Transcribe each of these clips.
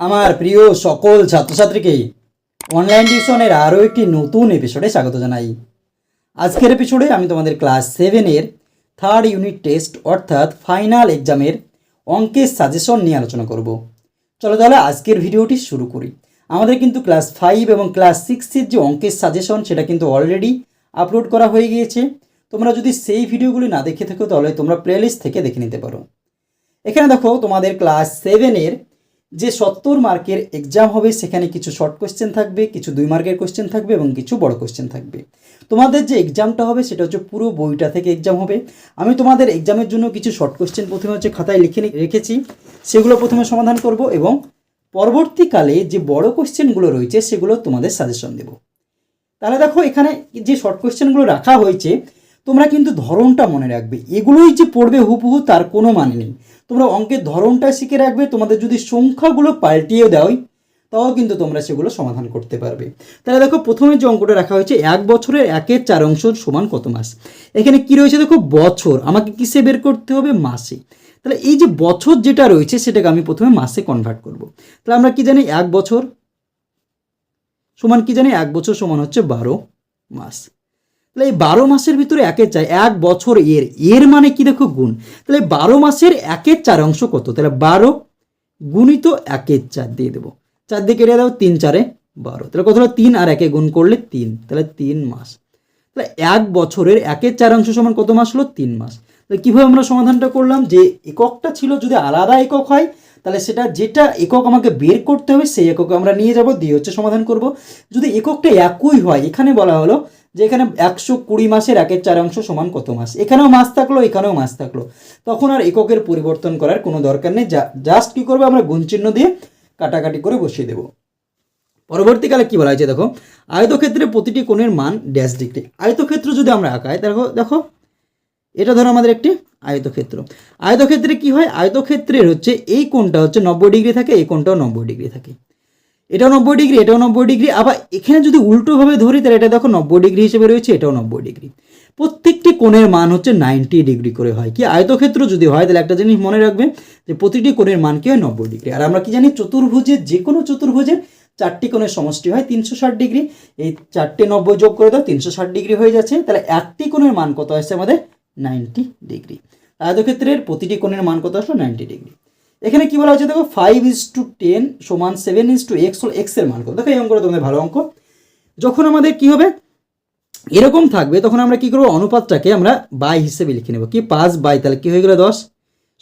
আমার প্রিয় সকল ছাত্রছাত্রীকে অনলাইন টিউশনের আরও একটি নতুন এপিসোডে স্বাগত জানাই। আজকের এপিসোডে আমি তোমাদের ক্লাস সেভেনের থার্ড ইউনিট টেস্ট অর্থাৎ ফাইনাল এক্সামের অঙ্কের সাজেশন নিয়ে আলোচনা করব। চলো তাহলে আজকের ভিডিওটি শুরু করি। আমাদের কিন্তু ক্লাস ফাইভ এবং ক্লাস সিক্সের যে অঙ্কের সাজেশন সেটা কিন্তু অলরেডি আপলোড করা হয়ে গিয়েছে। তোমরা যদি সেই ভিডিওগুলি না দেখে থাকো, তাহলে তোমরা প্লেলিস্ট থেকে দেখে নিতে পারো। এখানে দেখো তোমাদের ক্লাস সেভেনের যে সত্তর মার্কের এক্সাম হবে, সেখানে কিছু শর্ট কোশ্চেন থাকবে, কিছু দুই মার্কের কোশ্চেন থাকবে এবং কিছু বড় কোশ্চেন থাকবে। তোমাদের যে এক্সামটা হবে, সেটা হচ্ছে পুরো বইটা থেকে এক্সাম হবে। আমি তোমাদের এক্সামের জন্য কিছু শর্ট কোশ্চেন প্রথমে হচ্ছে খাতায় লিখে রেখেছি। সেগুলো প্রথমে সমাধান করব এবং পরবর্তীকালে যে বড় কোশ্চেনগুলো রয়েছে, সেগুলো তোমাদের সাজেশন দেব। তাহলে দেখো, এখানে যে শর্ট কোশ্চেনগুলো রাখা হয়েছে তোমরা কিন্তু ধরনটা মনে রাখবে। এগুলোই যে পড়বে হুবহু তার কোনো মানে নেই। তোমরা অঙ্কের ধরনটা শিখে রাখবে, তোমাদের যদি সংখ্যাগুলো পাল্টিয়ে দেওয়া তাও কিন্তু তোমরা সেগুলো সমাধান করতে পারবে। তাহলে দেখো, প্রথমে যে অঙ্কটা রাখা হয়েছে, এক বছরের একের চার অংশ সমান কত মাস? এখানে কি রয়েছে দেখো, বছর। আমাকে কিসে বের করতে হবে? মাসে। তাহলে এই যে বছর যেটা রয়েছে, সেটাকে আমি প্রথমে মাসে কনভার্ট করব। তাহলে আমরা কি জানি, এক বছর সমান কি জানি? এক বছর সমান হচ্ছে বারো মাস। তাহলে এই বারো মাসের ভিতরে একের চার, এক বছর এর এর মানে কি দেখো গুণ? তাহলে বারো মাসের একের চার অংশ কত? তাহলে বারো গুণিত একের চার দিয়ে দেবো। চার দিয়ে কেটে দাও, তিন চারে বারো। তাহলে কত হলো? তিন আর একে গুণ করলে তিন। তাহলে তিন মাস। তাহলে এক বছরের একের চার অংশ সমান কত মাস হলো? তিন মাস। তাহলে কীভাবে আমরা সমাধানটা করলাম? যে এককটা ছিল যদি আলাদা একক হয়, তাহলে সেটা যেটা একক আমাকে বের করতে হবে, সেই এককে আমরা নিয়ে যাব, দিয়ে হচ্ছে সমাধান করব। যদি এককটা একই হয়, এখানে বলা হলো যে এখানে একশো কুড়ি মাসের একের চার অংশ সমান কত মাস? এখানেও মাস থাকল, এখানেও মাস থাকল। তখন আর এককের পরিবর্তন করার কোনো দরকার নেই। জাস্ট কী করব, আমরা গুণ চিহ্ন দিয়ে কাটাকাটি করে বসিয়ে দেবো। পরবর্তীকালে কি বলা হয়েছে দেখো, আয়তক্ষেত্রে প্রতিটি কোণের মান ড্যাশ ডিগ্রি আয়তক্ষেত্র যদি আমরা আঁকাই, দেখো দেখো, এটা ধরো আমাদের একটি আয়তক্ষেত্র। আয়তক্ষেত্রে কি হয়? আয়তক্ষেত্রের হচ্ছে এই কোণটা হচ্ছে নব্বই ডিগ্রি থাকে, এই কোণটাও নব্বই ডিগ্রি থাকে। এটাও নব্বই ডিগ্রি, এটাও নব্বই ডিগ্রি, আবার এখানে যদি উল্টোভাবে ধরি, তাহলে এটা দেখো নব্বই ডিগ্রি হিসেবে রয়েছে, এটাও নব্বই ডিগ্রি। প্রত্যেকটি কোণের মান হচ্ছে নাইনটি ডিগ্রি করে হয়। কি আয়তক্ষেত্র যদি হয়, তাহলে একটা জিনিস মনে রাখবে যে প্রতিটি কোণের মান কি হয়? নব্বই ডিগ্রি। আর আমরা কি জানি চতুর্ভুজের যে কোনো চতুর্ভুজের চারটি কোণের সমষ্টি হয়, তিনশো ষাট ডিগ্রি। এই চারটে নব্বই যোগ করে দাও, তিনশো ষাট ডিগ্রি হয়ে যাচ্ছে। তাহলে একটি কোণের মান কত আসছে আমাদের? Ninety degree. আয়তক্ষেত্রের প্রতিটি কোণের মান কত আসলো? Ninety degree. এখানে কি বলা হচ্ছে দেখো ফাইভ ইজ টু টেন সমান সেভেন ইজ টু এক্স হল এক্সের মান কত দেখো এই অঙ্কটা তোমাদের ভালো অঙ্ক। যখন আমাদের কি হবে? এরকম থাকবে, তখন আমরা কি করব? অনুপাতটাকে আমরা বাই হিসেবে লিখে নেব। কি? পাঁচ বাই তাহলে কি হয়ে গেলো দশ?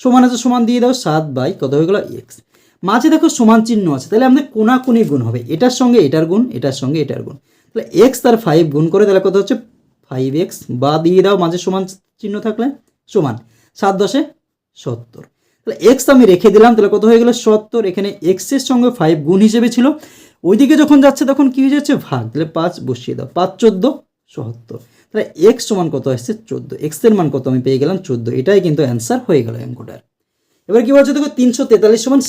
সমান আছে সমান দিয়ে দাও, সাত বাই কত হয়ে গেলো? এক্স মাঝে দেখো সমান চিহ্ন আছে, তাহলে আমাদের কোনাকুনি গুণ হবে। এটার সঙ্গে এটার গুণ, এটার সঙ্গে এটার গুণ। তাহলে এক্স তার ফাইভ গুণ করে, তাহলে কত হচ্ছে? ফাইভ এক্স বা দিয়ে দাও, মাঝে সমান চিহ্ন থাকলে সমান। সাত দশে সত্তর। তাহলে এক্স আমি রেখে দিলাম, তাহলে কত হয়ে গেলো সত্তর? এখানে এক্সের সঙ্গে ফাইভ গুণ হিসেবে ছিল। ওইদিকে যখন যাচ্ছে তখন কী হয়ে যাচ্ছে? ভাগ। তাহলে পাঁচ বসিয়ে দাও। পাঁচ চোদ্দ, সত্তর। তাহলে এক্স সমান কত আসছে? চোদ্দ। এক্সের মান কত আমি পেয়ে গেলাম? চোদ্দ। এটাই কিন্তু অ্যান্সার হয়ে গেল অঙ্কটার এবার কি বলছে? দেখো, তিনশো তেতাল্লিশ সমান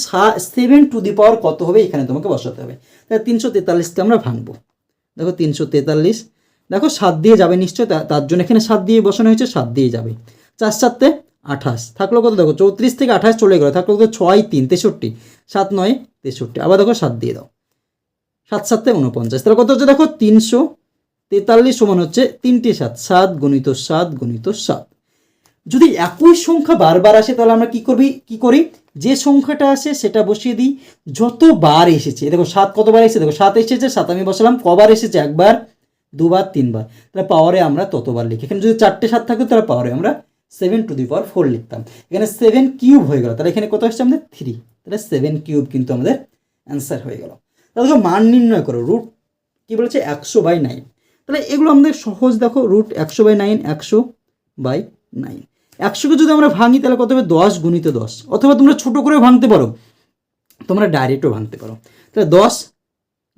সেভেন টু দি পাওয়ার কত হবে? এখানে তোমাকে বসাতে হবে। তাহলে তিনশো তেতাল্লিশকে আমরা ভাঙবো। দেখো, তিনশো তেতাল্লিশ। দেখো, সাত দিয়ে যাবে নিশ্চয় তার জন্য এখানে সাত দিয়ে বসানো হয়েছে, সাত দিয়ে যাবে। চার সাততে আঠাশ। থাকল কত? দেখো, চৌত্রিশ থেকে আঠাশ চলে গেলো। থাকল কত? ছয় তিন, তেষট্টি। সাত নয়, তেষট্টি। আবার দেখো, সাত দিয়ে দাও। সাত সাতে উনপঞ্চাশ তাহলে কত হচ্ছে? দেখো, তিনশো তেতাল্লিশ সমান হচ্ছে তিনটে সাত। সাত গণিত সাত গণিত সাত। যদি একই সংখ্যা বারবার আসে, তাহলে আমরা কি করবি? কি করি? যে সংখ্যাটা আসে, সেটা বসিয়ে দিই। যতবার এসেছে দেখো, সাত কতবার এসেছে? দেখো, সাত এসেছে, সাত আমি বসালাম, কবার এসেছে? একবার, দুবার, তিনবার। তাহলে পাওয়ারে আমরা ততবার লিখি। এখানে যদি চারটে সাত থাকে, তাহলে পাওয়ারে আমরা seven to the power four লিখতাম। এখানে সেভেন কিউব হয়ে গেল। তাহলে এখানে কত আসছে আমাদের? থ্রি তাহলে সেভেন কিউব কিন্তু আমাদের অ্যান্সার হয়ে গেল। তাহলে দেখো মান নির্ণয় করো। রুট কি বলেছে? একশো বাই নাইন তাহলে এগুলো আমাদের সহজ দেখো। রুট একশো বাই নাইন একশো বাই নাইন একশোকে যদি আমরা ভাঙি, তাহলে কত হবে? দশ গুণিত দশ। অথবা তোমরা ছোটো করে ভাঙতে পারো। তোমরা ডাইরেক্টও ভাঙতে পারো। তাহলে দশ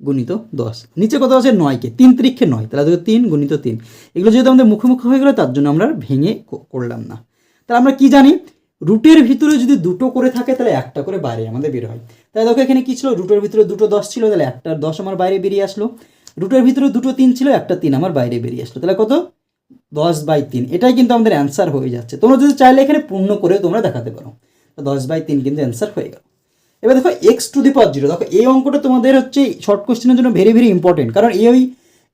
গুণিত দশ। নিচে কত আছে নয়কে? তিন তিরিক্ষে নয়। তাহলে দেখো তিন গুণিত তিন। এগুলো যেহেতু আমাদের মুখোমুখি হয়ে গেলো, তার জন্য আমরা ভেঙে করলাম না। তাহলে আমরা কি জানি? রুটের ভিতরে যদি দুটো করে থাকে, তাহলে একটা করে বাইরে আমাদের বের হয়। তাহলে দেখো এখানে কি ছিল? রুটের ভিতরে দুটো দশ ছিল, তাহলে একটা দশ আমার বাইরে বেরিয়ে আসলো। রুটের ভিতরে দুটো তিন ছিল, একটা তিন আমার বাইরে বেরিয়ে আসলো। তাহলে কত? দশ বাই তিন। এটাই কিন্তু আমাদের অ্যান্সার হয়ে যাচ্ছে। তোমরা যদি চাইলে এখানে পূর্ণ করে তোমরা দেখাতে পারো। দশ বাই তিন কিন্তু অ্যান্সার হয়ে গেল। এবার দেখো x to the power zero দেখো এই অঙ্কটা তোমাদের হচ্ছে শর্ট কোশ্চেনের জন্য ভেরি ভেরি ইম্পর্টেন্ট কারণ এই ওই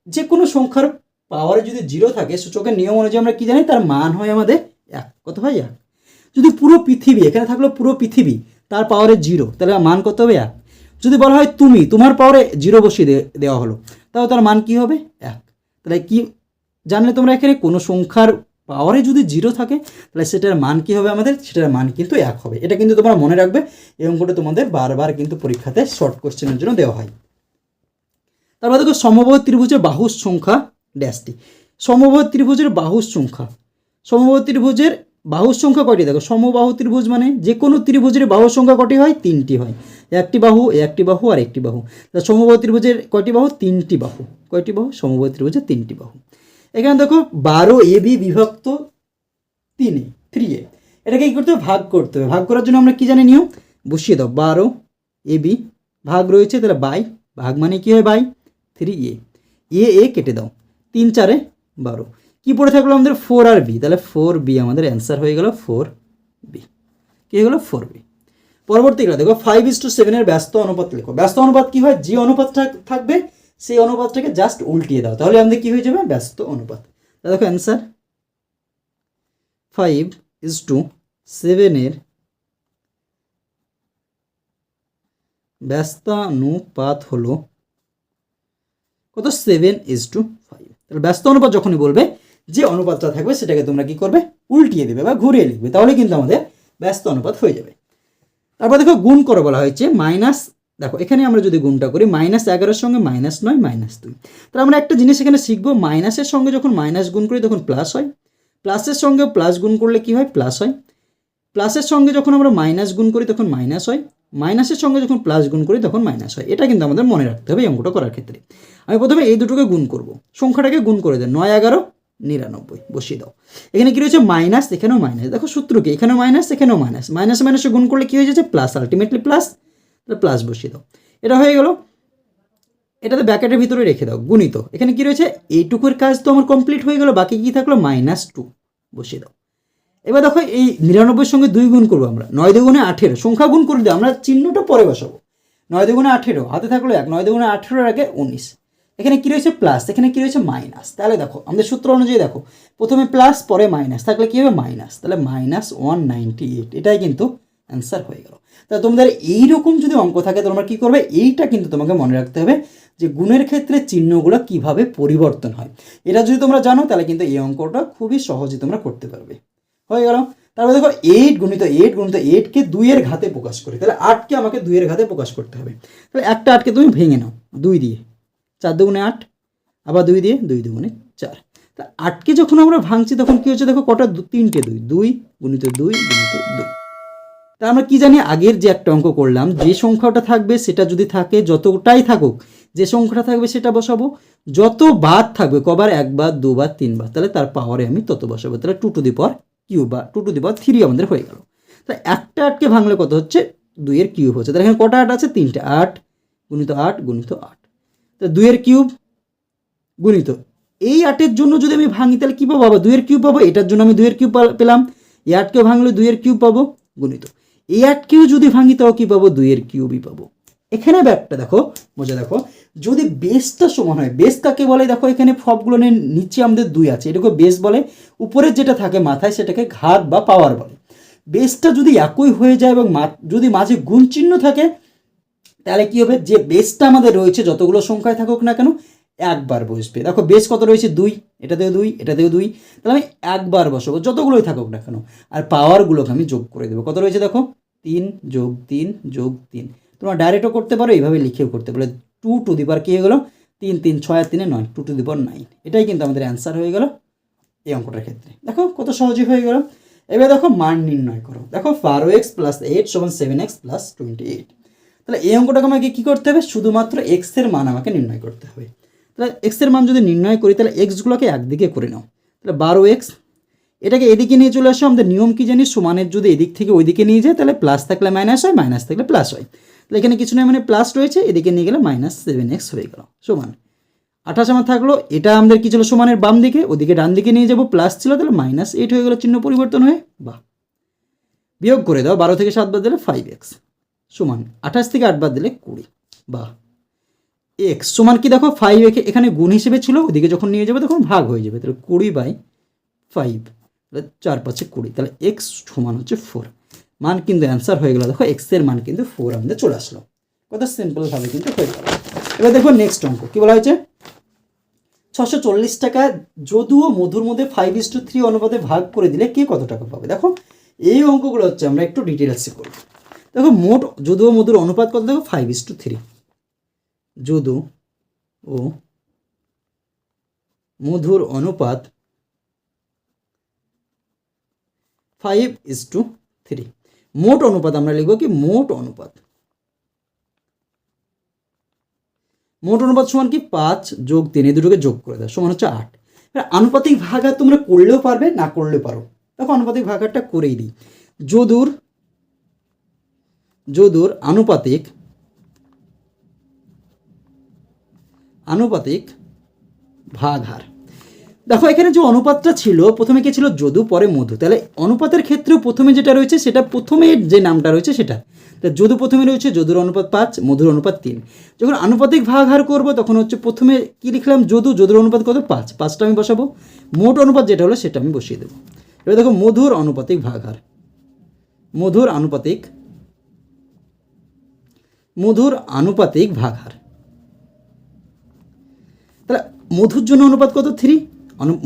যে কোনো সংখ্যার পাওয়ারে যদি জিরো থাকে, সূচকের নিয়ম অনুযায়ী আমরা কি জানি, তার মান হয় আমাদের এক। কত হয় এক? যদি পুরো পৃথিবী, এখানে থাকল পুরো পৃথিবী, তার পাওয়ারে জিরো তাহলে মান কত হবে এক? যদি বলা হয় তুমি, তোমার পাওয়ারে জিরো বসিয়ে দেওয়া হলো তাও তার মান কি হবে? এক। তাহলে কি জানলে তোমরা এখানে কোনো সংখ্যার পাওয়ারে যদি জিরো থাকে, তাহলে সেটার মান কি হবে আমাদের? সেটার মান কিন্তু এক হবে। এটা কিন্তু তোমরা মনে রাখবে, এই অঙ্কটা তোমাদের বারবার কিন্তু পরীক্ষাতে শর্ট কোশ্চেনের জন্য দেওয়া হয়। তারপর দেখো, সমবাহু ত্রিভুজের বাহুর সংখ্যা ড্যাশটি সমবাহু ত্রিভুজের বাহুর সংখ্যা। সমবাহু ত্রিভুজের বাহুর সংখ্যা কয়টি? দেখো, সমবাহু ত্রিভুজ মানে যে কোনো ত্রিভুজের বাহুর সংখ্যা কটি হয়? তিনটি হয়। একটি বাহু একটি বাহু আর একটি বাহু। তা সমবাহু ত্রিভুজের কয়টি বাহু? তিনটি বাহু। কয়টি বাহু? সমবাহু ত্রিভুজের তিনটি বাহু। এখানে দেখো বারো এ বি বিভক্ত তিনে থ্রি এ। এটাকে কী করতে হবে? ভাগ করতে হবে। ভাগ করার জন্য আমরা কি জানি নিয়ম? বসিয়ে দাও। বারো এ বি ভাগ রয়েছে, তাহলে বাই। ভাগ মানে কী হয়? বাই। থ্রি এ। এ এ কেটে দাও। তিন, চারে বারো। কি পড়ে থাকল আমাদের? ফোর আর বি তাহলে ফোর বি আমাদের অ্যান্সার হয়ে গেল ফোর বি কী হয়ে গেলো? ফোর বি পরবর্তীটা দেখো। ফাইভ ইস টু সেভেনের ব্যস্ত অনুপাত লেখো। ব্যস্ত অনুপাত কী হয়? যে অনুপাতটা থাকবে সেই অনুপাতটাকে জাস্ট উল্টিয়ে দাও। তাহলে আমাদের কি হয়ে যাবে? ব্যস্ত অনুপাত। দেখো অ্যান্সার ফাইভ ইজ টু সেভেনের ব্যস্তানুপাত হলো কত? সেভেন ইজ টু ফাইভ তাহলে ব্যস্ত অনুপাত যখনই বলবে, যে অনুপাতটা থাকবে সেটাকে তোমরা কি করবে? উল্টিয়ে দেবে বা ঘুরিয়ে লিখবে। তাহলে কিন্তু আমাদের ব্যস্ত অনুপাত হয়ে যাবে। তারপর দেখো, গুণ করে বলা হয়েছে মাইনাস দেখো, এখানে আমরা যদি গুণটা করি, মাইনাস এগারোর সঙ্গে মাইনাস নয়, মাইনাস দুই। তাহলে আমরা একটা জিনিস এখানে শিখব, মাইনাসের সঙ্গে যখন মাইনাস গুণ করি তখন প্লাস হয়। প্লাসের সঙ্গে প্লাস গুণ করলে কি হয়? প্লাস হয়। প্লাসের সঙ্গে যখন আমরা মাইনাস গুণ করি তখন মাইনাস হয়। মাইনাসের সঙ্গে যখন প্লাস গুণ করি তখন মাইনাস হয়। এটা কিন্তু আমাদের মনে রাখতে হবে এই অঙ্কটা করার ক্ষেত্রে। আমি প্রথমে এই দুটোকে গুণ করব। সংখ্যাটাকে গুণ করে দেয় নয়, এগারো, নিরানব্বই, বসিয়ে দাও। এখানে কি রয়েছে? মাইনাস, এখানেও মাইনাস। দেখো সূত্র কি? এখানেও মাইনাস এখানেও মাইনাস। মাইনাস মাইনাসে গুণ করলে কি হয়ে যাচ্ছে? Plus, ultimately plus. তাহলে প্লাস বসিয়ে দাও। এটা হয়ে গেল। এটাতে ব্যাকেটের ভিতরে রেখে দাও। গুণিত। এখানে কি রয়েছে? এইটুকুর কাজ তো আমার কমপ্লিট হয়ে গেল, বাকি কি থাকল? মাইনাস টু বসিয়ে দাও। এবার দেখো এই নিরানব্বইয়ের সঙ্গে দুই গুণ করব আমরা। নয় দুগুণে আঠেরো। সংখ্যা গুণ করে দিও, আমরা চিহ্নটা পরে বসাবো। নয় দুগুণে আঠেরো, হাতে থাকল এক। নয় দুগুণে আঠেরোর আগে উনিশ। এখানে কী রয়েছে? প্লাস এখানে কি রয়েছে? মাইনাস তাহলে দেখো, আমাদের সূত্র অনুযায়ী দেখো, প্রথমে প্লাস পরে মাইনাস থাকলে কী হবে? মাইনাস তাহলে মাইনাস ওয়ান নাইনটি এইট এটাই কিন্তু অ্যান্সার হয়ে গেল। তা তোমাদের এইরকম যদি অঙ্ক থাকে, তোমরা কি করবে? এইটা কিন্তু তোমাকে মনে রাখতে হবে যে গুণের ক্ষেত্রে চিহ্নগুলো কীভাবে পরিবর্তন হয়। এটা যদি তোমরা জানো, তাহলে কিন্তু এই অঙ্কটা খুবই সহজে তোমরা করতে পারবে। হয়ে গেল। তারপর দেখো এইট গুণিত এইট গুণিত এইটকে দুইয়ের ঘাতে প্রকাশ করি। তাহলে আটকে আমাকে দুইয়ের ঘাতে প্রকাশ করতে হবে। তাহলে একটা আটকে তুমি ভেঙে নাও, দুই দিয়ে। চার দুগুণে আট, আবার দুই দিয়ে দুই দুগুণে চার। তা আটকে যখন আমরা ভাঙছি, তখন কি হচ্ছে? দেখো, কটা তিনটে দুই দুই গুণিত দুই গুণিত দুই। তা আমরা কি জানি? আগের যে একটা অঙ্ক করলাম, যে সংখ্যাটা থাকবে সেটা যদি থাকে, যতটাই থাকুক, যে সংখ্যাটা থাকবে সেটা বসাবো। যত বাদ থাকবে, কবার একবার দুবার তিনবার তাহলে তার পাওয়ারে আমি তত বসাবো। তাহলে two to the power cube বা two to the power three আমাদের হয়ে গেল। তা একটা আটকে ভাঙলে কত হচ্ছে? দুইয়ের কিউব হচ্ছে। তাহলে এখানে কটা আট আছে? তিনটে। আট গুণিত আট গুণিত আট। তা দুইয়ের কিউব গুণিত। এই আটের জন্য যদি আমি ভাঙি, তাহলে কী পাবো? বাবা দুইয়ের কিউব পাবো? এটার জন্য আমি দুইয়ের কিউব পেলাম। এই আটকে ভাঙলে দুইয়ের কিউব পাবো, গুণিত। এই কিউ যদি ভাঙি, তাও কী পাবো? দুইয়ের কিউবই পাবো। এখানে ব্যাপটা দেখো, মজা দেখো। যদি বেসটা সমান হয় বেস কাকে বলে? দেখো, এখানে সবগুলো নিচে আমাদের দুই আছে। এটাকে বেস বলে। উপরের যেটা থাকে মাথায়, সেটাকে ঘাত বা পাওয়ার বলে। বেসটা যদি একই হয়ে যায় এবং যদি মাঝে গুণ চিহ্ন থাকে, তাহলে কি হবে? যে বেসটা আমাদের রয়েছে, যতগুলো সংখ্যায় থাকুক না কেন একবার বসবে। দেখো বেস কত রয়েছে? দুই। এটাতেও দুই এটাতেও দুই। তাহলে আমি একবার বসাবো, যতগুলোই থাকুক না কেন। আর পাওয়ারগুলোকে আমি যোগ করে দেবো। কত রয়েছে দেখো? তিন যোগ তিন যোগ তিন। তোমরা ডাইরেক্টও করতে পারো, এইভাবে লিখেও করতে পারো। টু টু দি পার কী হয়ে গেলো? তিন তিন, ছয় আর তিনে নয়। Two to the power nine এটাই কিন্তু আমাদের অ্যান্সার হয়ে গেল এই অঙ্কটার ক্ষেত্রে। দেখো, কত সহজে হয়ে গেল। এবার দেখো, মান নির্ণয় করো। দেখো বারো এক্স প্লাস এইট সমান seven x plus twenty eight তাহলে এই অঙ্কটাকে আমাকে কী করতে হবে? শুধুমাত্র এক্সের মান আমাকে নির্ণয় করতে হবে। তাহলে এক্সের মান যদি নির্ণয় করি, তাহলে এক্সগুলোকে একদিকে করে নাও। তাহলে বারো এক্স এটাকে এদিকে নিয়ে চলে আসো, আমাদের নিয়ম কি জানি সমানের যদি এদিক থেকে ওইদিকে নিয়ে যায়, তাহলে প্লাস থাকলে মাইনাস হয় মাইনাস থাকলে প্লাস হয়। তাহলে এখানে কিছু নয় মানে প্লাস রয়েছে, এদিকে নিয়ে গেলে মাইনাস সেভেন এক্স হয়ে গেল, সমান। আঠাশ আমার থাকল, এটা আমাদের কি ছিল? সমানের বাম দিকে, ওদিকে ডান দিকে নিয়ে যাব প্লাস ছিল, তাহলে মাইনাস এইট হয়ে গেলো, চিহ্ন পরিবর্তন হয়ে, বাহ। বিয়োগ করে দাও, বারো থেকে সাত বাদ দিলে ফাইভ এক্স সমান। আঠাশ থেকে আট বাদ দিলে কুড়ি বা এক্স সমান কি দেখো? ফাইভ এখানে গুণ হিসেবে ছিল ওদিকে যখন নিয়ে যাবে তখন ভাগ হয়ে যাবে। তাহলে কুড়ি বাই ফাইভ তাহলে চার পাঁচে কুড়ি। তাহলে এক্স সমান হচ্ছে ফোর মান কিন্তু অ্যান্সার হয়ে গেল। দেখো এক্সের মান কিন্তু ফোর আমাদের চলে আসলো। কত সিম্পলভাবে কিন্তু হয়ে গেল। এবার দেখো নেক্সট অঙ্ক। কী বলা হয়েছে? ছশো চল্লিশ টাকা যদিও মধুর মধ্যে ফাইভ ইস টু থ্রি অনুপাতে ভাগ করে দিলে কে কত টাকা পাবে? দেখো, এই অঙ্কগুলো হচ্ছে আমরা একটু ডিটেলসে করব দেখো মোট যদিও মধুর অনুপাত কত? দেখো five is to three Jadu ও মধুর অনুপাত ফাইভ ইস টু থ্রি মোট অনুপাত আমরা লিখব কি? মোট অনুপাত। মোট অনুপাত সমান কি? পাঁচ যোগ তিন, এই দুটোকে যোগ করে দাও, সমান হচ্ছে আট। আনুপাতিক ভাগার তোমরা করলেও পারবে, না করলেও পারো। দেখো আনুপাতিক ভাগারটা করেই দিই। যদুর যদুর আনুপাতিক আনুপাতিক ভাগহার দেখো, এখানে যে অনুপাতটা ছিল, প্রথমে কি ছিল? যদু, পরে মধু। তাহলে অনুপাতের ক্ষেত্রেও প্রথমে যেটা রয়েছে, সেটা প্রথমে যে নামটা রয়েছে, সেটা। তা যদু প্রথমে রয়েছে, যদুর অনুপাত পাঁচ, মধুর অনুপাত তিন। যখন আনুপাতিক ভাগহার করব, তখন হচ্ছে প্রথমে কি লিখলাম? যদু, যদুর অনুপাত কত? পাঁচ। পাঁচটা আমি বসাবো। মোট অনুপাত যেটা হলো, সেটা আমি বসিয়ে দেবো। এবার দেখো, মধুর অনুপাতিক ভাগহার মধুর আনুপাতিক মধুর আনুপাতিক ভাগহার তাহলে মধুর জন্য অনুপাত কত? থ্রি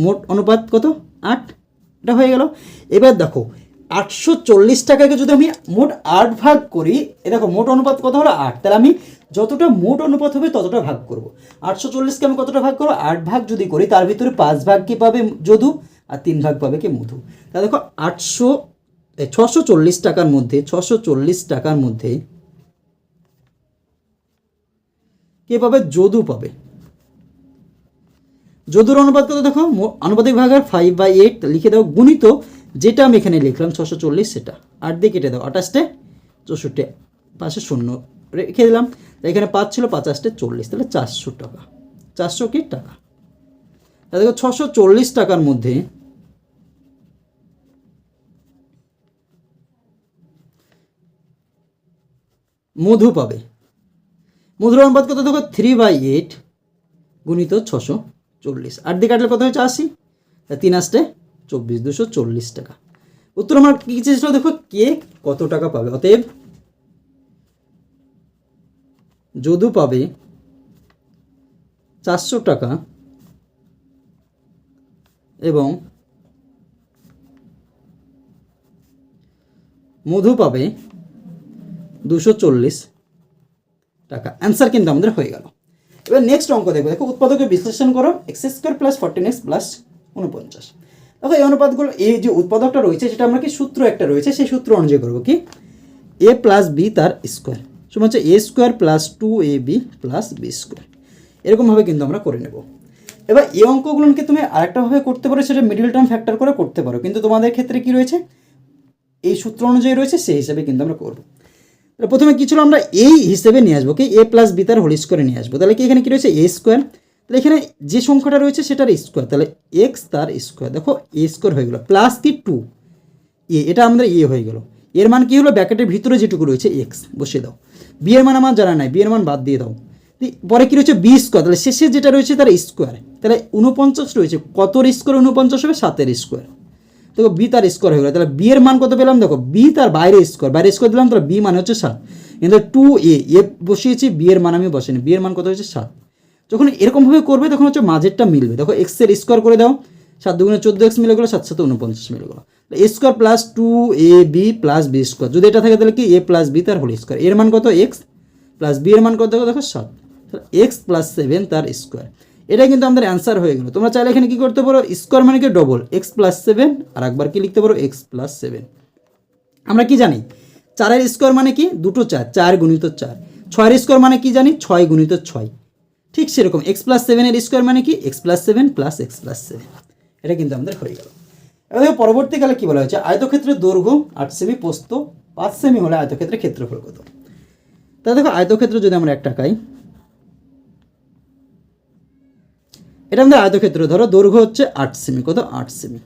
মোট অনুপাত কত? আট? এটা হয়ে গেল। এবার দেখো, আটশো চল্লিশ টাকাকে যদি আমি মোট আট ভাগ করি এ দেখো, মোট অনুপাত কত হলো? আট। তাহলে আমি যতটা মোট অনুপাত হবে, ততটা ভাগ করব। আটশো চল্লিশকে আমি কতটা ভাগ করব? আট ভাগ যদি করি, তার ভিতরে পাঁচ ভাগ কি পাবে? যদু। আর তিন ভাগ পাবে কি? মধু। তাহলে দেখো, আটশো ছশো চল্লিশ টাকার মধ্যে, ছশো চল্লিশ টাকার মধ্যে কে পাবে? যদু পাবে। যদুর অনুপাত কত দেখো আনুপাতিক ভাগের ফাইভ বাই এইট লিখে দাও, গুণিত যেটা আমি এখানে লিখলাম ছশো চল্লিশ সেটা। আট দিয়ে কেটে দাও আঠাশটে চৌষট্টি পাশে শূন্য রেখে দিলাম। এখানে পাঁচ ছিল পাঁচাশটে চল্লিশ, তাহলে চারশো টাকা। চারশো কি টাকা? তাহলে দেখো, ছশো চল্লিশ টাকার মধ্যে মধু পাবে। মধুর অনুপাত কত দেখো থ্রি বাই এইট গুণিত ছশো চল্লিশ। আট দিয়ে কাটলে কত হয়েছে? আশি। তিন আসতে চব্বিশ, দুশো চল্লিশ টাকা। উত্তর আমার কী চেয়েছিল দেখো? কে কত টাকা পাবে? অতএব যদু পাবে চারশো টাকা এবং মধু পাবে দুশো চল্লিশ টাকা। অ্যান্সার কিন্তু আমাদের হয়ে গেল। এবার নেক্সট অঙ্ক দেখব দেখো উৎপাদকে বিশ্লেষণ করো। X square plus fourteen x plus উনপঞ্চাশ দেখো এই অনুপাতগুলো, এই যে উৎপাদকটা রয়েছে সেটা আমরা কি সূত্র একটা রয়েছে, সেই সূত্র অনুযায়ী করব কি? এ প্লাস বি তার স্কোয়ার সমান হচ্ছে A square plus two A B plus B square এরকমভাবে কিন্তু আমরা করে নেব। এবার এই অঙ্কগুলোকে তুমি আরেকটাভাবে করতে পারো, সেটা মিডিল টার্ম ফ্যাক্টর করে করতে পারো। কিন্তু তোমাদের ক্ষেত্রে কি রয়েছে? এই সূত্র অনুযায়ী রয়েছে, সেই হিসাবে কিন্তু আমরা করব। তাহলে প্রথমে কী ছিল আমরা এই হিসেবে নিয়ে আসব কি এ প্লাস বি তার হোল স্কোয়ারে নিয়ে আসব। তাহলে কি এখানে কী রয়েছে? এ স্কোয়ার তাহলে এখানে যে সংখ্যাটা রয়েছে সেটার স্কোয়ার তাহলে এক্স তার স্কোয়ার দেখো এ স্কোয়ার হয়ে গেলো। প্লাস কি? টু এ এটা আমাদের এ হয়ে গেল। এর মান কি হলো? ব্যাকেটের ভিতরে যেটুকু রয়েছে এক্স বসিয়ে দাও। বি এর মান আমার জানা নাই। বি এর মান বাদ দিয়ে দাও। পরে কি রয়েছে? বি স্কোয়ার তাহলে শেষে যেটা রয়েছে তার স্কোয়ার তাহলে উনপঞ্চাশ রয়েছে। কতর স্কোয়ার উনপঞ্চাশ হবে সাতের স্কোয়ার দেখো বি তার স্কোয়ার হয়ে গেলো। তাহলে বি এর মান কত পেলাম? দেখো বি তার বাইরে স্কোয়ার বাইরে স্কোয়ার দিলাম, তাহলে বি মানে হচ্ছে সাত। কিন্তু টু এ এ বসিয়েছি বি এর মান আমি বসিনি। বি এর মান কত হচ্ছে সাত। যখন এরকমভাবে করবে, তখন হচ্ছে মাঝেরটা মিলবে। দেখো এক্সের স্কোয়ার করে দাও। সাত দুগুণে চোদ্দ এক্স মিলে গেলো, সাত সাথে উনপঞ্চাশ মিলে গেলো। A square plus two A B plus B square যদি এটা থাকে, তাহলে কি? এ প্লাস বি তার হোল স্কোয়ার এর মান কত? এক্স প্লাস বি এর মান কত? দেখো দেখো, সাত। তাহলে এক্স প্লাস সেভেন তার স্কোয়ার এটা কিন্তু আমাদের অ্যান্সার হয়ে গেল। তোমরা চাইলে এখানে কি করতে পারো? স্কোয়ার মানে কি? ডবল এক্স প্লাস সেভেন আর একবার কি লিখতে পারো? এক্স প্লাস সেভেন আমরা কি জানি? চারের স্কোয়ার মানে কি? দুটো চার চার গুণিত চার। ছয়ের স্কোয়ার মানে কি জানি? ছয় গুণিত ছয়। ঠিক সেরকম এক্স প্লাস সেভেনের স্কোয়ার মানে কি? X plus seven plus x plus seven এটা কিন্তু আমাদের হয়ে গেল। এবার দেখো, পরবর্তীকালে কী বলা হয়েছে? আয়তক্ষেত্রের দৈর্ঘ্য আট সেমি পোস্ত পাঁচ সেমি হলে আয়তক্ষেত্রের ক্ষেত্রফল কত? তাহলে দেখো, আয়তক্ষেত্র যদি আমরা এক টাকাই এটা আমাদের আয়তক্ষেত্র, ধরো দৈর্ঘ্য হচ্ছে আট সেমি, কত? আট সেমি।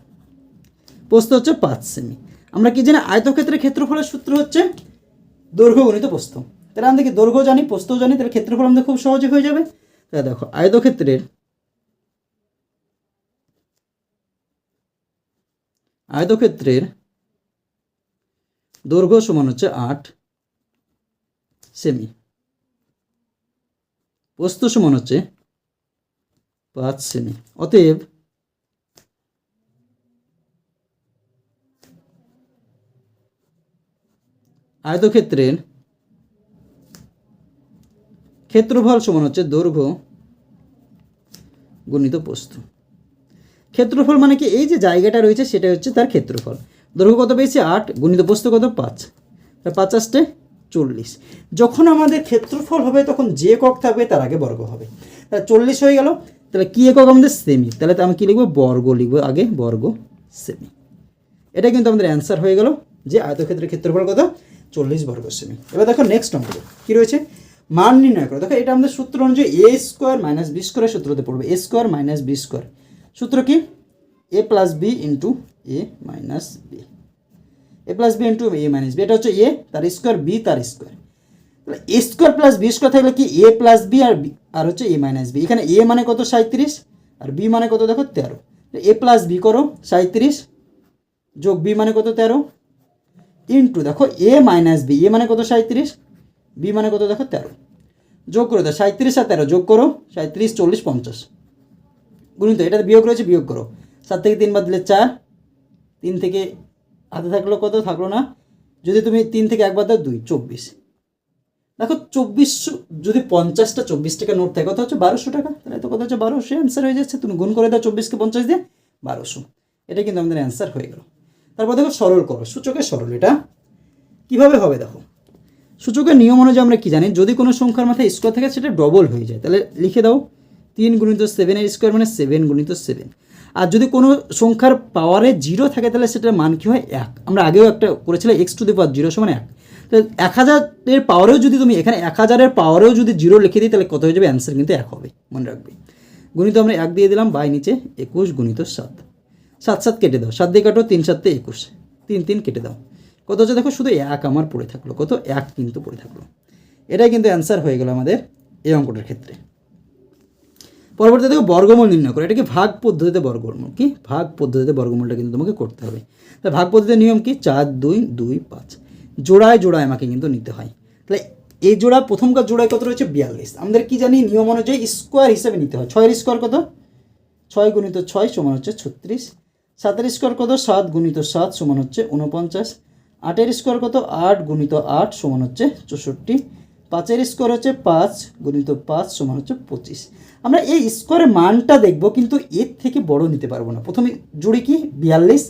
পোস্ত হচ্ছে পাঁচ সেমি। আমরা কি জানি আয়তক্ষেত্রের ক্ষেত্রফলের সূত্র হচ্ছে দৈর্ঘ্য গণিত প্রস্থ। তাহলে আমি দেখি দৈর্ঘ্য জানি প্রস্থও জানি, তাহলে ক্ষেত্রফল আমাদের খুব সহজে হয়ে যাবে। তাহলে দেখো, আয়তক্ষেত্রের আয়তক্ষেত্রের দৈর্ঘ্য সমান হচ্ছে আট সেমি। প্রস্থ সমান হচ্ছে পাঁচ সেমি অতএব আয়তক্ষেত্রের ক্ষেত্রফল সমান হচ্ছে দৈর্ঘ্য গুণিত প্রস্থ ক্ষেত্রফল মানে কি? এই যে জায়গাটা রয়েছে সেটা হচ্ছে তার ক্ষেত্রফল। দৈর্ঘ্য কত পেয়েছে? আট, গুণিত প্রস্থ কত? পাঁচ। তাহলে পাঁচ আসতে চল্লিশ। যখন আমাদের ক্ষেত্রফল হবে, তখন যে কক থাকবে, তার আগে বর্গ হবে। তাহলে চল্লিশ হয়ে গেল তাহলে কী একক আমাদের সেমি তাহলে তো আমি কী লিখব? বর্গ লিখব আগে, বর্গ সেমি এটা কিন্তু আমাদের অ্যান্সার হয়ে গেল যে আয়তক্ষেত্রের ক্ষেত্রফল কত? চল্লিশ বর্গ সেমি এবার দেখো নেক্সট অঙ্ক কী রয়েছে? মান নির্ণয় করো। দেখো এটা আমাদের সূত্র অনুযায়ী এ স্কোয়ার মাইনাস বি স্কোয়ারের সূত্রতে পড়বে। A square minus B square সূত্র কি? A plus B into A minus B A plus B into A minus B এটা হচ্ছে এ তার স্কোয়ার বি তার স্কোয়ার তাহলে A square plus B square থাকলে কি এ প্লাস বি আর বি? আর হচ্ছে এ মাইনাস বি। এখানে এ মানে কত? সাঁত্রিশ আর বি মানে কত? দেখো, তেরো। এ প্লাস বি করো সাঁত্রিশ যোগ বি মানে কত? তেরো। ইন্টু দেখো, এ মাইনাস বি। এ মানে কত? সাঁত্রিশ বি মানে কত? দেখো, তেরো। যোগ করে দাও সাঁত্রিশ আর তেরো। যোগ করো সাঁত্রিশ চল্লিশ, পঞ্চাশ। গুণিত এটা বিয়োগ রয়েছে, বিয়োগ করো। সাত থেকে তিন বাদ দিলে চার। তিন থেকে হাতে থাকল কত? থাকল না। যদি তুমি তিন থেকে একবার দাও, দুই। চব্বিশ। দেখো চব্বিশশো, যদি পঞ্চাশটা চব্বিশ টাকা নোট থাকে, কথা হচ্ছে বারোশো টাকা, তাহলে তো কত হচ্ছে বারোশো অ্যান্সার হয়ে যাচ্ছে। তুমি গুণ করে দাও চব্বিশকে পঞ্চাশ দিয়ে, বারোশো। এটা কিন্তু আমাদের অ্যান্সার হয়ে গেল। তারপর দেখো সরল করো সূচকের সরল এটা। কীভাবে হবে দেখো? সূচকের নিয়ম অনুযায়ী আমরা কি জানি? যদি কোনো সংখ্যার মাথায় স্কোয়ার থাকে, সেটা ডবল হয়ে যায়। তাহলে লিখে দাও, তিন গুণিত সেভেনের স্কোয়ার মানে সেভেন গুণিত সেভেন আর যদি কোনো সংখ্যার পাওয়ারে জিরো থাকে, তাহলে সেটার মান কী হয়? এক। আমরা আগেও একটা করেছিলাম x to the power zero সমান এক। তো এক হাজারের পাওয়ারেও যদি তুমি এখানে এক হাজারের পাওয়ারেও যদি জিরো লিখে দিই, তাহলে কত হয়ে যাবে? অ্যান্সার কিন্তু এক হবে। মনে রাখবে। গুণিত আমরা এক দিয়ে দিলাম বাই নিচে একুশ গুণিত সাত। সাত সাত কেটে দাও। সাত দিয়ে কাটো, তিন সাতে একুশ। তিন তিন কেটে দাও। কত হচ্ছে? দেখো শুধু এক আমার পড়ে থাকল। কত? এক কিন্তু পড়ে থাকল। এটাই কিন্তু অ্যান্সার হয়ে গেল আমাদের এই অঙ্কটার ক্ষেত্রে। পরবর্তী দেখো বর্গমূল নির্ণয় করে। এটাকে ভাগ পদ্ধতিতে বর্গমূল? কি? ভাগ পদ্ধতিতে বর্গমূলটা কিন্তু তোমাকে করতে হবে। তাই ভাগ পদ্ধতির নিয়ম কি? চার, দুই দুই, পাঁচ। জোড়ায় জোড়ায় আমাকে কিন্তু নিতে হয়। তাহলে এই জোড়া প্রথমকার জোড়ায় কত রয়েছে? বিয়াল্লিশ। আমাদের কি জানি নিয়ম অনুযায়ী স্কোয়ার হিসেবে নিতে হয়। ছয়ের স্কোয়ার কত? ছয় গুণিত ছয় সমান হচ্ছে ছত্রিশ। সাতের স্কোয়ার কত? সাত গুণিত সাত সমান হচ্ছে উনপঞ্চাশ আটের স্কোয়ার কত? আট গুণিত আট সমান হচ্ছে চৌষট্টি। পাঁচের স্কোয়ার হচ্ছে পাঁচ গুণিত পাঁচ সমান হচ্ছে পঁচিশ। আমরা এই স্কোয়ারের মানটা দেখব, কিন্তু এর থেকে বড় নিতে পারব না। প্রথমে জুড়ি কি? বিয়াল্লিশ।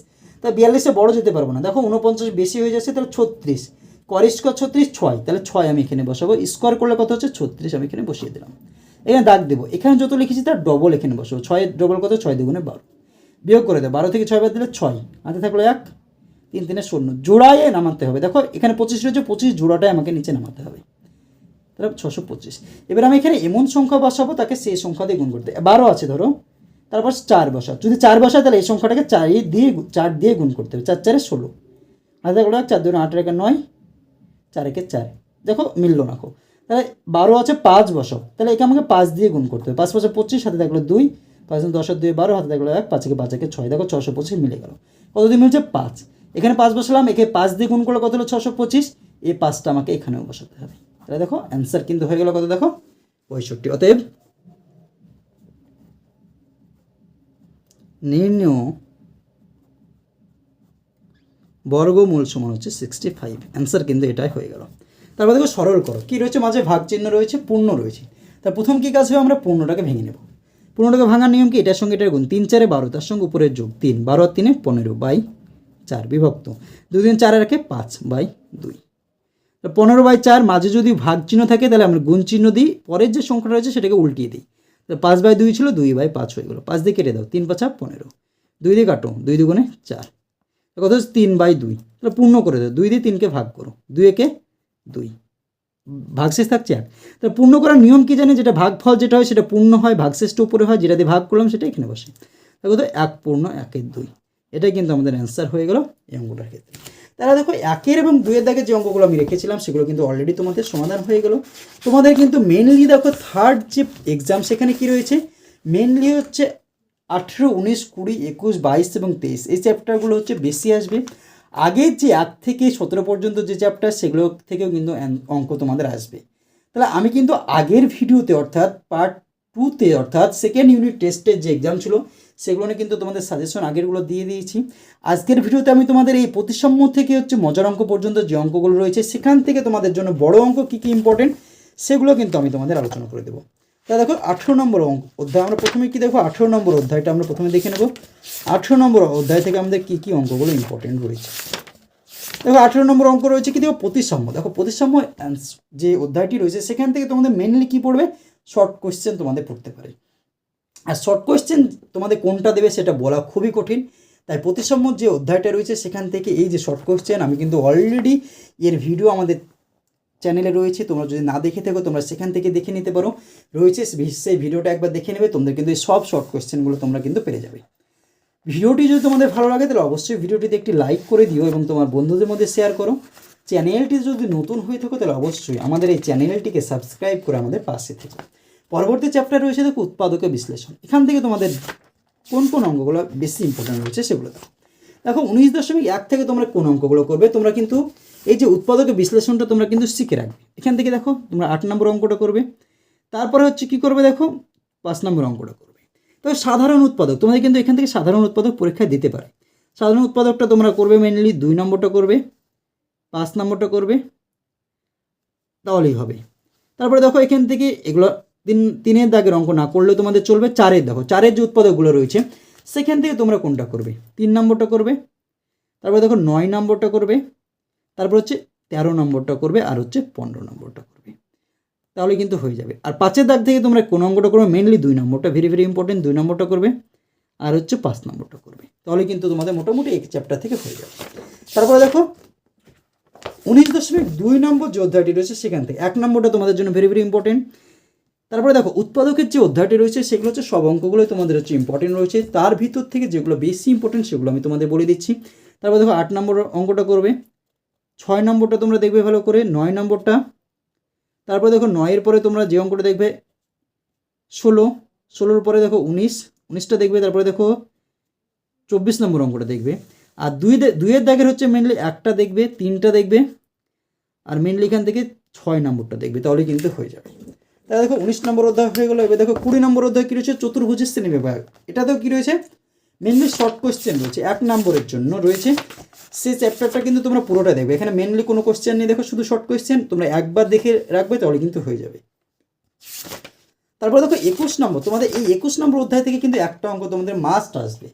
তা বিয়াল্লিশে বড় যেতে পারব না। দেখো উনপঞ্চাশ বেশি হয়ে যাচ্ছে, তাহলে ছত্রিশ। কর স্কোয়ার ছত্রিশ, ছয়। তাহলে ছয় আমি এখানে বসাবো। স্কোয়ার করলে কত হচ্ছে? ছত্রিশ আমি এখানে বসিয়ে দিলাম। এখানে দাগ দেবো। এখানে যত লিখেছি, তার ডবল এখানে বসাবো। ছয় ডবল কত? ছয় দুগুণে বারো। বিয়োগ করে দেবো বারো থেকে ছয় বাদ দিলে ছয়। হাতে থাকল এক, তিন, তিনে শূন্য। জোড়ায় নামাতে হবে। দেখো, এখানে পঁচিশ রয়েছে, পঁচিশ জোড়াটাই আমাকে নিচে নামাতে হবে। তাহলে ছশো পঁচিশ। এবার আমি এখানে এমন সংখ্যা বসাবো, তাকে সেই সংখ্যা দিয়ে গুণ করতে বারো আছে, ধরো। তারপর চার বসা যদি চার বসা তাহলে এই সংখ্যাটাকে চার দিয়ে চার দিয়ে গুণ করতে হবে। চার চারে ষোলো। থাকল এক চার দুই আট রেখে নয়, চার একে চার। দেখো, মিললো না খো তাহলে বারো আছে, পাঁচ বসাও। তাহলে একে আমাকে পাঁচ দিয়ে গুণ করতে হবে। পাঁচ পাঁচে পঁচিশ, হাতে থাকল দুই। পাঁচ দুই দশ আর দুই, বারো, হাতে থাকল এক, পাঁচ একে পাঁচ একে ছয়। দেখো, ছশো পঁচিশ মিলে গেল। কতদিন মিলছে? পাঁচ। এখানে পাঁচ বসালাম, একে পাঁচ দিয়ে গুণ করলে কত হলো? ছশো পঁচিশ। এই পাঁচটা আমাকে এখানেও বসাতে হবে। তাহলে দেখো অ্যান্সার কিন্তু হয়ে গেলো কত? দেখো, পঁয়ষট্টি। অতএব নির্ণয় বর্গমূল সমান হচ্ছে সিক্সটি ফাইভ অ্যান্সার কিন্তু এটাই হয়ে গেল। তারপর দেখো সরল করো। কী রয়েছে? মাঝে ভাগ চিহ্ন রয়েছে, পূর্ণ রয়েছে। তার প্রথম কী কাজ হবে? আমরা পূর্ণটাকে ভেঙে নেব। পূর্ণটাকে ভাঙার নিয়ম কি? এটার সঙ্গে এটার গুণ। তিন চারে বারো, তার সঙ্গে উপরের যোগ তিন। বারো আর তিনে পনেরো বাই চার বিভক্ত। দুই দিন চারে রাখে পাঁচ বাই দুই। পনেরো বাই চার মাঝে যদি ভাগ চিহ্ন থাকে, তাহলে আমরা গুণ চিহ্ন দিই। পরের যে সংখ্যাটা রয়েছে, সেটাকে উল্টিয়ে দিই। পাঁচ বাই দুই ছিল দুই বাই পাঁচ হয়ে গেলো। পাঁচ দিয়ে কেটে দাও, তিন পাঁচা পনেরো। দুই দিয়ে কাটো, দুই দুগুণে চার। কত হচ্ছে? তিন বাই দুই। তাহলে পূর্ণ করে দাও, দুই দিয়ে তিনকে ভাগ করো, দুই একে দুই। ভাগশেষ থাকছে এক। তাহলে পূর্ণ করার নিয়ম কি জানি যেটা ভাগফল যেটা হয়, সেটা পূর্ণ হয়, ভাগশেষটা উপরে হয়, যেটা দিয়ে ভাগ করলাম সেটা এখানে বসে। কত? এক পূর্ণ একের দুই। এটাই কিন্তু আমাদের অ্যান্সার হয়ে গেল অঙ্কটার ক্ষেত্রে। তাহলে দেখো, একের এবং দুয়ের দাগে যে অঙ্কগুলো আমি রেখেছিলাম, সেগুলো কিন্তু অলরেডি তোমাদের সমাধান হয়ে গেল। তোমাদের কিন্তু মেনলি দেখো থার্ড যে এক্সাম সেখানে কি রয়েছে? মেনলি হচ্ছে আঠেরো, উনিশ, কুড়ি, একুশ, বাইশ এবং তেইশ। এই চ্যাপ্টারগুলো হচ্ছে বেশি আসবে। আগের যে এক থেকে সতেরো পর্যন্ত যে চ্যাপ্টার সেগুলো থেকেও কিন্তু অঙ্ক তোমাদের আসবে। তাহলে আমি কিন্তু আগের ভিডিওতে অর্থাৎ পার্ট টুতে অর্থাৎ সেকেন্ড ইউনিট টেস্টের যে এক্সাম ছিল, সেগুলো নিয়ে কিন্তু তোমাদের সাজেশন আগেরগুলো দিয়ে দিয়েছি। আজকের ভিডিওতে আমি তোমাদের এই প্রতিসাম্য থেকে হচ্ছে মজার অঙ্ক পর্যন্ত যে অঙ্কগুলো রয়েছে, সেখান থেকে তোমাদের জন্য বড় অঙ্ক কী কী ইম্পর্টেন্ট সেগুলো কিন্তু আমি তোমাদের আলোচনা করে দেবো। তা দেখো, আঠেরো নম্বর অঙ্ক অধ্যায়, আমরা প্রথমে কি দেখো আঠেরো নম্বর অধ্যায়টা আমরা প্রথমে দেখে নেব। আঠেরো নম্বর অধ্যায় থেকে আমাদের কী কী অঙ্কগুলো ইম্পর্টেন্ট রয়েছে। দেখো, আঠেরো নম্বর অঙ্ক রয়েছে কি দেখো? প্রতিসাম্য। দেখো, প্রতিসাম্য যে অধ্যায়টি রয়েছে, সেখান থেকে তোমাদের মেনলি কী পড়বে? শর্ট কোয়েশ্চেন তোমাদের পড়তে পারে। আর শর্ট কোয়েশ্চেন তোমাদের কোনটা দেবে সেটা বলা খুবই কঠিন। তাই প্রতিসাম্য যে অধ্যায়টা রয়েছে সেখান থেকে এই যে শর্ট কোয়েশ্চেন আমি কিন্তু অলরেডি এর ভিডিও আমাদের চ্যানেলে রয়েছে। তোমরা যদি না দেখে থাকো, তোমরা সেখান থেকে দেখে নিতে পারো। রয়েছে সেই ভিডিওটা একবার দেখে নেবে, তোমাদের কিন্তু এই সব শর্ট কোয়েশ্চেনগুলো তোমরা কিন্তু পেরে যাবে। ভিডিওটি যদি তোমাদের ভালো লাগে, তাহলে অবশ্যই ভিডিওটিতে একটি লাইক করে দিও এবং তোমার বন্ধুদের মধ্যে শেয়ার করো। চ্যানেলটি যদি নতুন হয়ে থাকো, তাহলে অবশ্যই আমাদের এই চ্যানেলটিকে সাবস্ক্রাইব করে আমাদের পাশে থেকো। পরবর্তী চ্যাপ্টার রয়েছে দেখো উৎপাদকের বিশ্লেষণ। এখান থেকে তোমাদের কোন কোন অঙ্কগুলো বেশি ইম্পর্টেন্ট রয়েছে সেগুলো দেখো। দেখো, উনিশ দশমিক এক থেকে তোমরা কোন অঙ্কগুলো করবে, তোমরা কিন্তু এই যে উৎপাদকের বিশ্লেষণটা তোমরা কিন্তু শিখে রাখবে। এখান থেকে দেখো, তোমরা আট নম্বর অঙ্কটা করবে। তারপরে হচ্ছে কি করবে দেখো, পাঁচ নম্বর অঙ্কটা করবে। তবে সাধারণ উৎপাদক, তোমাদের কিন্তু এখান থেকে সাধারণ উৎপাদক পরীক্ষা দিতে পারে। সাধারণ উৎপাদকটা তোমরা করবে মেনলি দুই নম্বরটা করবে। পাঁচ নম্বরটা করবে, তাহলেই হবে। তারপরে দেখো এখান থেকে এগুলো তিন, তিনের দাগের অঙ্ক না করলেও তোমাদের চলবে। চারের দেখো, চারের যে উৎপাদকগুলো রয়েছে, সেখান থেকে তোমরা কোনটা করবে? তিন নম্বরটা করবে, তারপরে দেখো নয় নম্বরটা করবে, তারপর হচ্ছে তেরো নম্বরটা করবে, আর হচ্ছে পনেরো নম্বরটা করবে। তাহলে কিন্তু হয়ে যাবে। আর পাঁচের দাগ থেকে তোমরা কোন অঙ্কটা করবে? মেনলি দুই নম্বরটা ভেরি ভেরি ইম্পর্টেন্ট দুই নম্বরটা করবে, আর হচ্ছে পাঁচ নম্বরটা করবে। তাহলে কিন্তু তোমাদের মোটামুটি এক চ্যাপ্টার থেকে হয়ে যাবে। তারপরে দেখো উনিশ দশমিক দুই নম্বর যে অধ্যায়টি রয়েছে সেখান থেকে। এক নম্বরটা তোমাদের জন্য ভেরি ভেরি ইম্পর্টেন্ট তারপরে দেখো, উৎপাদকের যে অধ্যায়টি রয়েছে, সেগুলো হচ্ছে সব অঙ্কগুলোই তোমাদের হচ্ছে ইম্পর্টেন্ট রয়েছে। তার ভিতর থেকে যেগুলো বেশি ইম্পর্টেন্ট সেগুলো আমি তোমাদের বলে দিচ্ছি। তারপর দেখো, আট নম্বর অঙ্কটা করবে। ছয় নম্বরটা তোমরা দেখবে ভালো করে, নয় নম্বরটা। তারপরে দেখো, নয়ের পরে তোমরা যে অঙ্কটা দেখবে, ষোলো। ষোলোর পরে দেখো, উনিশ। উনিশটা দেখবে, তারপরে দেখো, চব্বিশ নম্বর অঙ্কটা দেখবে। আর দুই দুইয়ের দাগের হচ্ছে মেনলি একটা দেখবে, তিনটা দেখবে, আর মেনলি এখান থেকে ছয় নম্বরটা দেখবে তাহলে কিন্তু হয়ে যাবে। তাহলে দেখো উনিশ নম্বর অধ্যায় হয়ে গেলো, এবার দেখো কুড়ি নম্বর অধ্যায় কী রয়েছে? চতুর্ভুজের শ্রেণি বিভাগ। এটাতেও কী রয়েছে? মেনলি শর্ট কোয়েশ্চেন রয়েছে, এক নম্বরের জন্য রয়েছে। সেই চ্যাপ্টারটা কিন্তু তোমরা পুরোটা দেখবে। এখানে মেনলি কোনো কোয়েশ্চেন নেই, দেখো শুধু শর্ট কোয়েশ্চেন তোমরা একবার দেখে রাখবে, তাহলে কিন্তু হয়ে যাবে। তারপর দেখো একুশ নম্বর, তোমাদের এই একুশ নম্বর অধ্যায় থেকে কিন্তু একটা অঙ্ক তোমাদের মাস্ট আসবে।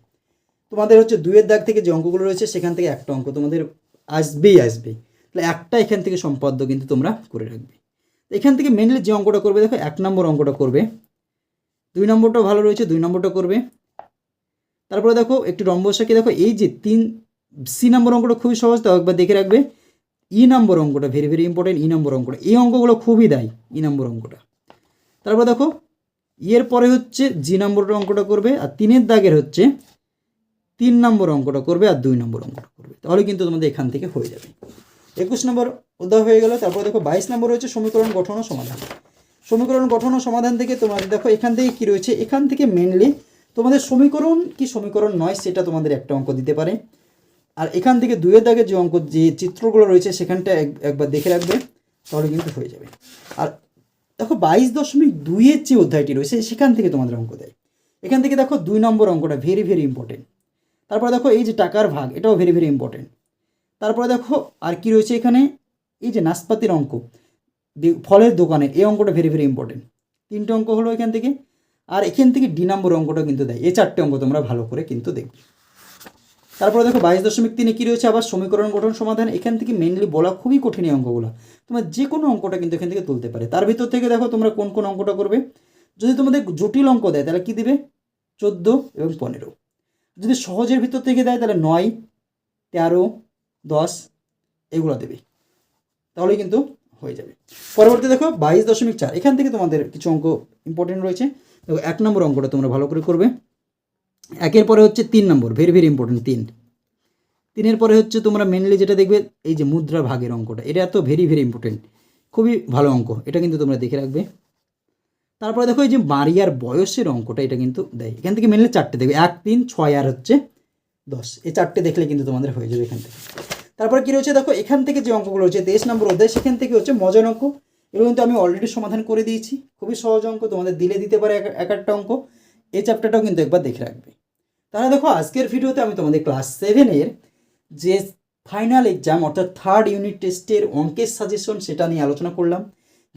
তোমাদের হচ্ছে দুইয়ের দাগ থেকে যে অঙ্কগুলো রয়েছে, সেখান থেকে একটা অঙ্ক তোমাদের আসবেই আসবেই। তাহলে একটা এখান থেকে সম্পাদ্য কিন্তু তোমরা করে রাখবে। এখান থেকে মেনলি যে অঙ্কটা করবে, দেখো, এক নম্বর অঙ্কটা করবে। দুই নম্বরটা ভালো রয়েছে, দুই নম্বরটা করবে। তারপরে দেখো, একটু রম্বসাকে, দেখো, এই যে তিন, সি নম্বর অঙ্কটা খুবই সহজ, তাও একবার দেখে রাখবে। ই নম্বর অঙ্কটা ভেরি ভেরি ইম্পর্টেন্ট ই নম্বর অঙ্কটা। এই অঙ্কগুলো খুবই দায়ী, ই নম্বর অঙ্কটা। তারপর দেখো এর পরে হচ্ছে, জি নম্বরটা অঙ্কটা করবে, আর তিনের দাগের হচ্ছে তিন নম্বর অঙ্কটা করবে আর দুই নম্বর অঙ্কটা করবে। তাহলে কিন্তু তোমাদের এখান থেকে হয়ে যাবে। একুশ নম্বর অধ্যায় হয়ে গেল, তারপর দেখো বাইশ নম্বর রয়েছে সমীকরণ গঠন সমাধান। সমীকরণ গঠন সমাধান থেকে তোমাদের দেখো এখান থেকে কি রয়েছে? এখান থেকে মেনলি তোমাদের সমীকরণ কি সমীকরণ নয় সেটা তোমাদের একটা অঙ্ক দিতে পারে। আর এখান থেকে দুয়ের দাগের যে অঙ্ক, যে চিত্রগুলো রয়েছে সেখানটা এক- একবার দেখে রাখবে, তাহলে কিন্তু হয়ে যাবে। আর দেখো বাইশ দশমিক দুইয়ের যে অধ্যায়টি রয়েছে, সেখান থেকে তোমাদের অঙ্ক দেয়। এখান থেকে দেখো দুই নম্বর অঙ্কটা ভেরি ভেরি ইম্পর্টেন্ট তারপরে দেখো এই যে টাকার ভাগ, এটাও ভেরি ভেরি ইম্পর্টেন্ট তারপরে দেখো আর কি রয়েছে এখানে? এই যে নাশপাতির অঙ্ক ফলের দোকানে এই অঙ্কটা ভেরি ভেরি ইম্পর্টেন্ট তিনটে অঙ্ক হলো এখান থেকে। আর এখান থেকে ডি নম্বর অঙ্কটা কিন্তু দেয়। এই চারটে অঙ্ক তোমরা ভালো করে কিন্তু দেখবে। তারপরে দেখো বাইশ দশমিক তিনে কী রয়েছে? আবার সমীকরণ গঠন সমাধান। এখান থেকে মেনলি বলা খুবই কঠিন এই অঙ্কগুলো। তোমরা যে কোনো অঙ্কটা কিন্তু এখান থেকে তুলতে পারে। তার ভিতর থেকে দেখো তোমরা কোন কোন অঙ্কটা করবে। যদি তোমাদের জটিল অঙ্ক দেয়, তাহলে কী দেবে? চোদ্দ এবং পনেরো। যদি সহজের ভিতর থেকে দেয় তাহলে নয়, তেরো, দশ, এগুলো দেবে। তাহলে কিন্তু হয়ে যাবে। পরবর্তী দেখো, বাইশ দশমিক চার। এখান থেকে তোমাদের কিছু অঙ্ক ইম্পর্টেন্ট রয়েছে। দেখো, এক নম্বর অঙ্কটা তোমরা ভালো করে করবে। একের পরে হচ্ছে তিন নম্বর ভেরি ভেরি ইম্পর্টেন্ট তিন। তিনের পরে হচ্ছে তোমরা মেনলি যেটা দেখবে, এই যে মুদ্রা ভাগের অঙ্কটা। এটা এত ভেরি ভেরি ইম্পর্টেন্ট খুবই ভালো অঙ্ক। এটা কিন্তু তোমরা দেখে রাখবে। তারপরে দেখো এই যে মারিয়ার বয়সের অঙ্কটা, এটা কিন্তু দেয় এখান থেকে মেনলি চারটে দেখবে, এক, তিন, ছয় আর হচ্ছে দশ। এই চারটে দেখলে কিন্তু তোমাদের হয়ে যাবে এখান থেকে। তারপরে কী রয়েছে? দেখো, এখান থেকে যে অঙ্কগুলো হচ্ছে তেইশ নম্বর অধ্যায়, সেখান থেকে হচ্ছে মজার অঙ্ক। এগুলো কিন্তু আমি অলরেডি সমাধান করে দিয়েছি। খুবই সহজ অঙ্ক, তোমাদের দিলে দিতে পারে এক একটা অঙ্ক। এই চ্যাপ্টারটাও কিন্তু একবার দেখে রাখবে। তাহলে দেখো, আজকের ভিডিওতে আমি তোমাদের ক্লাস সেভেনের যে ফাইনাল এক্সাম অর্থাৎ থার্ড ইউনিট টেস্টের অঙ্কের সাজেশন সেটা নিয়ে আলোচনা করলাম।